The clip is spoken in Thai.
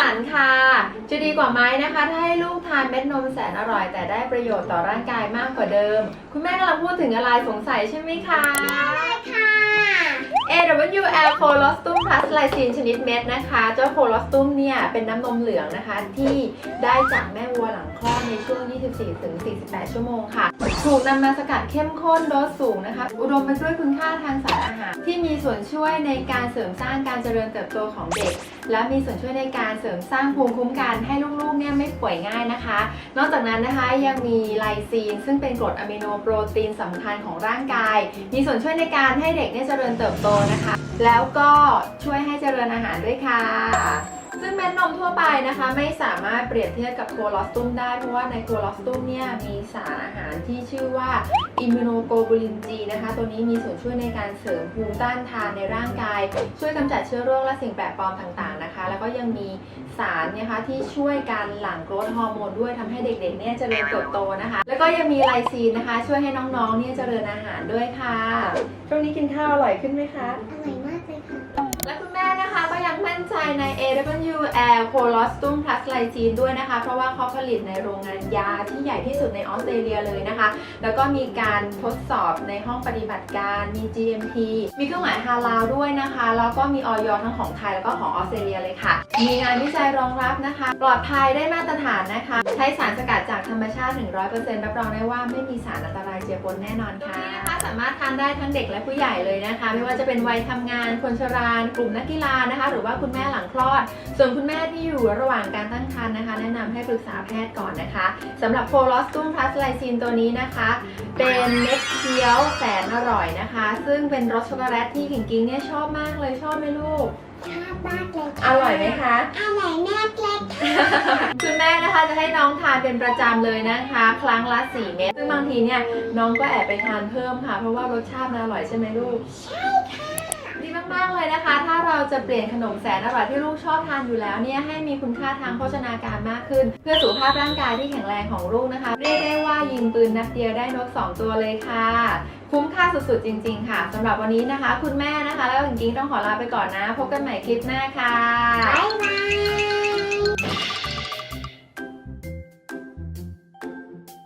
ตันค่ะ จะดีกว่าไหมนะคะ ถ้าให้ลูกทานเม็ดนมแสนอร่อย แต่ได้ประโยชน์ต่อร่างกายมากกว่าเดิม คุณแม่กำลังพูดถึงอะไรสงสัยใช่ไหมคะค่ะ AWL Colostum Plus Lysine ชนิดเม็ดนะคะ เจ้า Colostum เนี่ยเป็นน้ำนมเหลืองนะคะ ที่ได้จากแม่วัวหลังคลอดในช่วง 24-48 ชั่วโมงค่ะ ถูกนำมาสกัดเข้มข้นโดสสูงนะคะ อุดมไปด้วยคุณค่าทางสารอาหาร ที่มีส่วนช่วยในการเสริมสร้างการเจริญเติบโตของเด็ก และมีส่วนช่วยในการเสริมสร้างภูมิคุ้มกันให้ลูกๆเนี่ยไม่ป่วยง่ายนะคะ นอกจากนั้นนะคะยังมีไลซีน ซึ่งเป็นกรดอะมิโนโปรตีนสำคัญของร่างกาย มีส่วนช่วยในการให้เด็กเนี่ยเจริญเติบโตนะคะ แล้วก็ช่วยให้เจริญอาหารด้วยค่ะ ซึ่งเม็ดนมทั่วไปนะคะ ไม่สามารถเปรียบเทียบกับโคลอสตุมได้ เพราะว่าในโคลอสตุมเนี่ยมีสารอาหารที่ชื่อว่าอิมมูโนโกลูลินจีนะคะ ตัวนี้มีส่วนช่วยในการเสริมภูมิต้านทานในร่างกาย ช่วยกำจัดเชื้อโรคและสิ่งแปลกปลอมต่างๆนะคะ แล้วก็ยังมีสารนะคะที่ช่วยการหลั่งโกรทฮอร์โมนด้วยทำให้เด็กๆเนี่ยเจริญเติบโตนะคะ แล้วก็ยังมีไลซีนนะคะ ช่วยให้น้องๆเนี่ยเจริญอาหารด้วยค่ะช่วงนี้กินข้าวอร่อยขึ้นไหมคะอร่อยมากเลยค่ะและคุณแม่นะคะก็ยัง มั่นใจใน AWL Colostrum Plus Lysine ด้วยนะคะ เพราะว่าเขาผลิตในโรงงานยาที่ใหญ่ที่สุดในออสเตรเลียเลยนะคะ แล้วก็มีการทดสอบในห้องปฏิบัติการ มี GMP มีเครื่องหมายฮาลาลด้วยนะคะ แล้วก็มีออยทั้งของไทยแล้วก็ของออสเตรเลียเลยค่ะ มีงานวิจัยรองรับนะคะ ปลอดภัยได้มาตรฐานนะคะ ใช้สารสกัดจากธรรมชาติ 100%รับรองได้ว่าไม่มีสารอันตรายเจือปนแน่นอนค่ะนะคะสามารถทานได้ทั้งเด็กและผู้ใหญ่เลยนะคะ ไม่ว่าจะเป็นวัยทำงานคนชรากลุ่มนักกีฬานะคะ หรือว่าคุณแม่หลังคลอด ส่วนคุณแม่ที่อยู่ระหว่างการตั้งครรภ์นะคะ แนะนำให้ปรึกษาแพทย์ก่อนนะคะสำหรับโคลอสตูมพลัสไลซีนตัวนี้นะคะ เป็นเม็ดเคี้ยวแสนอร่อยนะคะ ซึ่งเป็นรสช็อกโกแลตที่ขิงกิ้งเนี่ยชอบมากเลยชอบไหมลูกชอบมากเลยอร่อยไหมคะอร่อยมากเลยค่ะคุณแม่นะคะจะให้น้องทานเป็นประจำเลยนะคะ ครั้งละ4เม็ดซึ่งบางทีเนี่ยน้องก็แอบไปทานเพิ่มค่ะ เพราะว่ารสชาติมันอร่อยใช่ไหมลูก ใช่ค่ะ ดีมากๆเลยนะคะถ้า เราจะเปลี่ยนขนมแสนอร่อยที่ลูกชอบทานอยู่แล้วเนี่ยให้มีคุณค่าทางโภชนาการมากขึ้น เพื่อสุขภาพร่างกายที่แข็งแรงของลูกนะคะเรียกได้ว่ายิงปืนนัดเดียวได้นก 2 ตัวเลยค่ะ คุ้มค่าสุดๆจริง ๆ ค่ะสำหรับวันนี้นะคะ คุณแม่นะคะ แล้วจริงๆต้องขอลาไปก่อนนะ พบกันใหม่คลิปหน้าค่ะบ๊ายบาย